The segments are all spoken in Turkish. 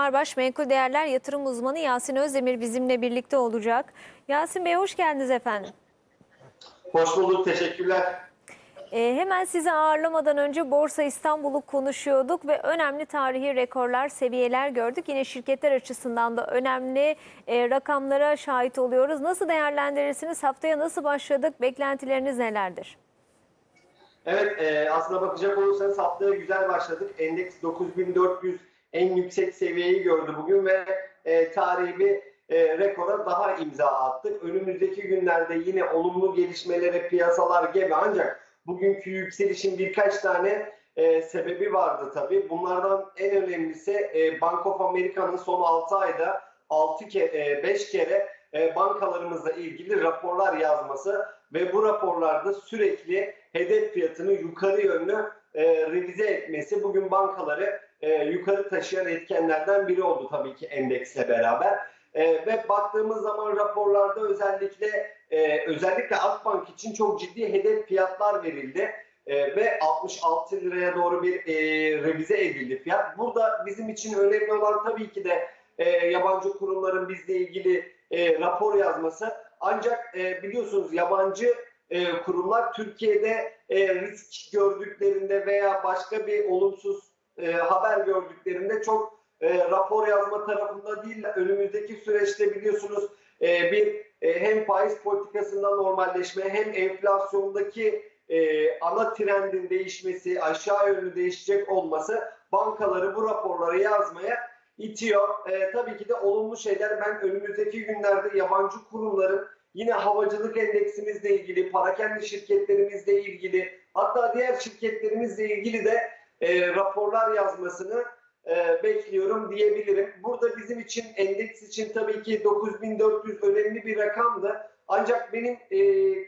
Marbaş Menkul Değerler Yatırım Uzmanı Yasin Özdemir bizimle birlikte olacak. Yasin Bey hoş geldiniz efendim. Hoş bulduk, teşekkürler. Ee, hemen sizi ağırlamadan önce Borsa İstanbul'u konuşuyorduk ve önemli tarihi rekorlar, seviyeler gördük. Yine şirketler açısından da önemli e, rakamlara şahit oluyoruz. Nasıl değerlendirirsiniz? Haftaya nasıl başladık? Beklentileriniz nelerdir? Evet, e, aslına bakacak olursanız haftaya güzel başladık. Endeks 9400 en yüksek seviyeyi gördü bugün ve e, tarihi bir e, rekora daha imza attık. Önümüzdeki günlerde yine olumlu gelişmelere piyasalar gebe ancak bugünkü yükselişin birkaç tane e, sebebi vardı tabii. Bunlardan en önemlisi e, Bank of America'nın son 6 ayda 6 ke 5 kere e, bankalarımızla ilgili raporlar yazması ve bu raporlarda sürekli hedef fiyatını yukarı yönlü e, revize etmesi bugün bankaları e, yukarı taşıyan etkenlerden biri oldu tabii ki endeksle beraber. E, ve baktığımız zaman raporlarda özellikle e, özellikle Akbank için çok ciddi hedef fiyatlar verildi. E, ve 66 liraya doğru bir e, revize edildi fiyat. Burada bizim için önemli olan tabii ki de e, yabancı kurumların bizle ilgili e, rapor yazması. Ancak e, biliyorsunuz yabancı e, kurumlar Türkiye'de e, risk gördüklerinde veya başka bir olumsuz e, haber gördüklerinde çok e, rapor yazma tarafında değil. Önümüzdeki süreçte biliyorsunuz e, bir e, hem faiz politikasında normalleşme hem enflasyondaki e, ana trendin değişmesi, aşağı yönlü değişecek olması bankaları bu raporları yazmaya itiyor. E, tabii ki de olumlu şeyler ben önümüzdeki günlerde yabancı kurumların yine havacılık endeksimizle ilgili, parakende şirketlerimizle ilgili hatta diğer şirketlerimizle ilgili de e, raporlar yazmasını e, bekliyorum diyebilirim. Burada bizim için endeks için tabii ki 9400 önemli bir rakamdı. Ancak benim e,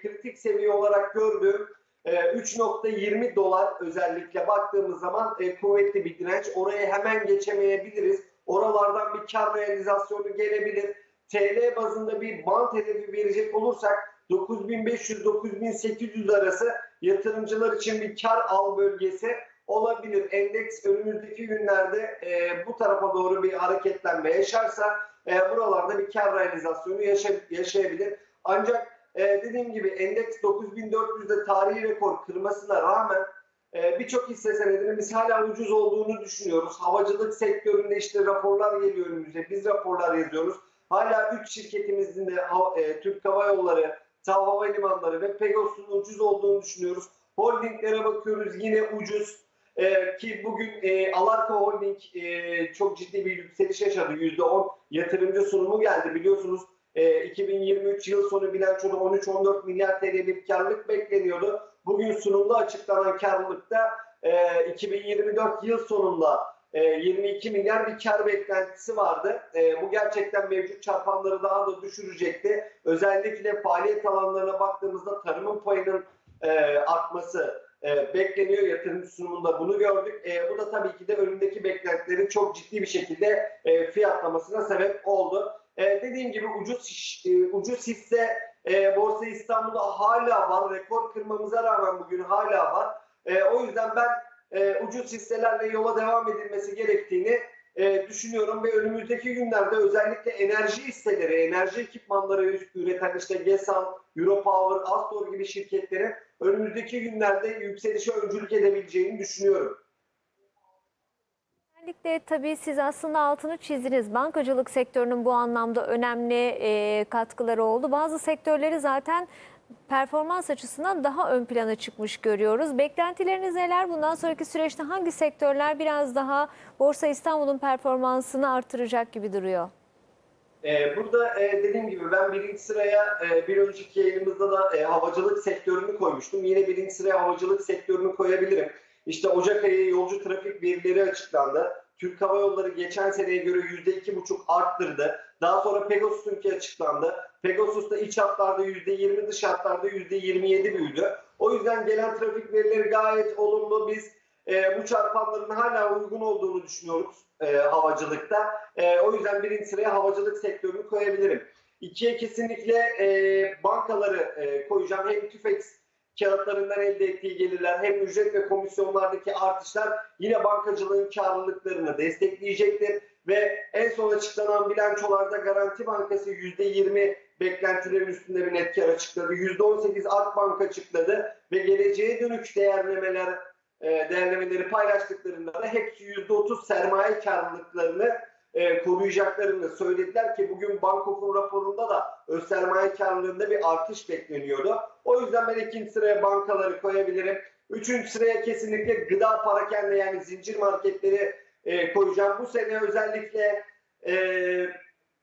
kritik seviye olarak gördüğüm e, 3.20 dolar özellikle baktığımız zaman e, kuvvetli bir direnç. Oraya hemen geçemeyebiliriz. Oralardan bir kar realizasyonu gelebilir. TL bazında bir bant hedefi verecek olursak 9500-9800 arası yatırımcılar için bir kar al bölgesi olabilir. Endeks önümüzdeki günlerde e, bu tarafa doğru bir hareketlenme yaşarsa e, buralarda bir kar realizasyonu yaşa, yaşayabilir. Ancak e, dediğim gibi endeks 9400'de tarihi rekor kırmasına rağmen e, birçok hisse senedinin biz hala ucuz olduğunu düşünüyoruz. Havacılık sektöründe işte raporlar geliyor önümüze. Biz raporlar yazıyoruz. Hala 3 şirketimizin de e, Türk Hava Yolları, TAV Hava Limanları ve Pegasus'un ucuz olduğunu düşünüyoruz. Holdinglere bakıyoruz yine ucuz. Ee, ki bugün e, Alarka Holding e, çok ciddi bir yükseliş yaşadı. %10 yatırımcı sunumu geldi. Biliyorsunuz e, 2023 yıl sonu bilançoda 13-14 milyar TL bir karlılık bekleniyordu. Bugün sunumda açıklanan karlılıkta e, 2024 yıl sonunda e, 22 milyar bir kar beklentisi vardı. E, bu gerçekten mevcut çarpanları daha da düşürecekti. Özellikle faaliyet alanlarına baktığımızda tarımın payının e, artması e, bekleniyor. Yatırım sunumunda bunu gördük. E, bu da tabii ki de önündeki beklentilerin çok ciddi bir şekilde e, fiyatlamasına sebep oldu. E, dediğim gibi ucuz e, ucuz hisse e, Borsa İstanbul'da hala var. Rekor kırmamıza rağmen bugün hala var. E, o yüzden ben e, ucuz hisselerle yola devam edilmesi gerektiğini e, düşünüyorum ve önümüzdeki günlerde özellikle enerji hisseleri, enerji ekipmanları üreten işte GESAN, Europower, Astor gibi şirketlerin önümüzdeki günlerde yükselişe öncülük edebileceğini düşünüyorum. Özellikle tabii siz aslında altını çizdiniz. Bankacılık sektörünün bu anlamda önemli e, katkıları oldu. Bazı sektörleri zaten performans açısından daha ön plana çıkmış görüyoruz. Beklentileriniz neler? Bundan sonraki süreçte hangi sektörler biraz daha Borsa İstanbul'un performansını artıracak gibi duruyor? Ee, burada e, dediğim gibi ben birinci sıraya e, bir önceki yayınımızda da e, havacılık sektörünü koymuştum. Yine birinci sıraya havacılık sektörünü koyabilirim. İşte Ocak ayı yolcu trafik verileri açıklandı. Türk Hava Yolları geçen seneye göre %2,5 arttırdı. Daha sonra Pegasus'unki açıklandı. Pegasus'ta iç hatlarda %20, dış hatlarda %27 büyüdü. O yüzden gelen trafik verileri gayet olumlu. Biz e, bu çarpanların hala uygun olduğunu düşünüyoruz e, havacılıkta. E, o yüzden birinci sıraya havacılık sektörünü koyabilirim. İkiye kesinlikle e, bankaları e, koyacağım. Hem TÜFEX kağıtlarından elde ettiği gelirler hem ücret ve komisyonlardaki artışlar yine bankacılığın karlılıklarını destekleyecektir. ve en son açıklanan bilançolarda Garanti Bankası %20 beklentilerin üstünde bir net kar açıkladı. %18 Akbank açıkladı ve geleceğe dönük değerlemeler e, değerlemeleri paylaştıklarında da hepsi %30 sermaye karlılıklarını e, koruyacaklarını söylediler ki bugün Bankof'un raporunda da öz sermaye karlılığında bir artış bekleniyordu. O yüzden ben ikinci sıraya bankaları koyabilirim. Üçüncü sıraya kesinlikle gıda parakende yani zincir marketleri e, koyacağım. Bu sene özellikle e,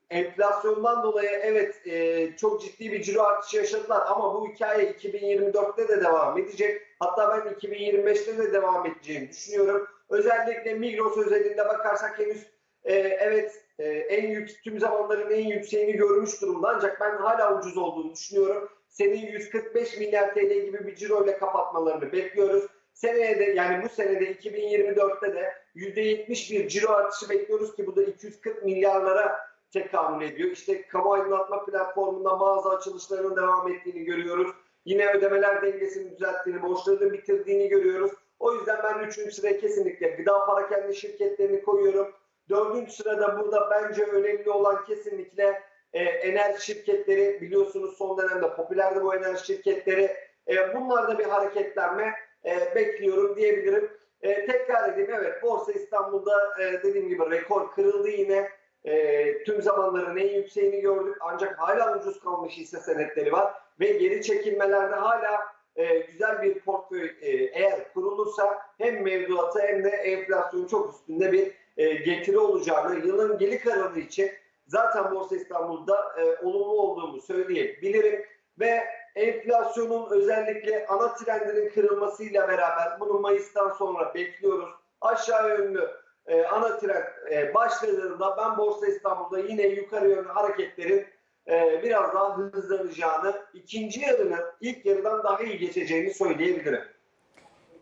enflasyondan dolayı evet e, çok ciddi bir ciro artışı yaşadılar ama bu hikaye 2024'te de devam edecek. Hatta ben 2025'te de devam edeceğini düşünüyorum. Özellikle Migros özelinde bakarsak henüz e, evet e, en yüksek tüm zamanların en yükseğini görmüş durumda ancak ben hala ucuz olduğunu düşünüyorum. Senin 145 milyar TL gibi bir ciro ile kapatmalarını bekliyoruz. Seneye de yani bu senede 2024'te de %70 bir ciro artışı bekliyoruz ki bu da 240 milyarlara tekamül ediyor. İşte kamu aydınlatma platformunda mağaza açılışlarının devam ettiğini görüyoruz. Yine ödemeler dengesini düzelttiğini, borçlarını bitirdiğini görüyoruz. O yüzden ben 3. sıraya kesinlikle gıda parakende şirketlerini koyuyorum. 4. sırada burada bence önemli olan kesinlikle e, enerji şirketleri biliyorsunuz son dönemde popülerdi bu enerji şirketleri. E, bunlarda bir hareketlenme e, bekliyorum diyebilirim. E, tekrar edeyim evet Borsa İstanbul'da e, dediğim gibi rekor kırıldı yine. E, tüm zamanların en yükseğini gördük ancak hala ucuz kalmış hisse senetleri var ve geri çekilmelerde hala e, güzel bir portföy e, eğer kurulursa hem mevduatı hem de enflasyonun çok üstünde bir e, getiri olacağını yılın geri kalanı için zaten Borsa İstanbul'da e, olumlu olduğumu söyleyebilirim ve enflasyonun özellikle ana trendinin kırılmasıyla beraber bunu Mayıs'tan sonra bekliyoruz. Aşağı yönlü e, ana trend e, başladığında ben Borsa İstanbul'da yine yukarı yönlü hareketlerin e, biraz daha hızlanacağını, ikinci yarının ilk yarıdan daha iyi geçeceğini söyleyebilirim.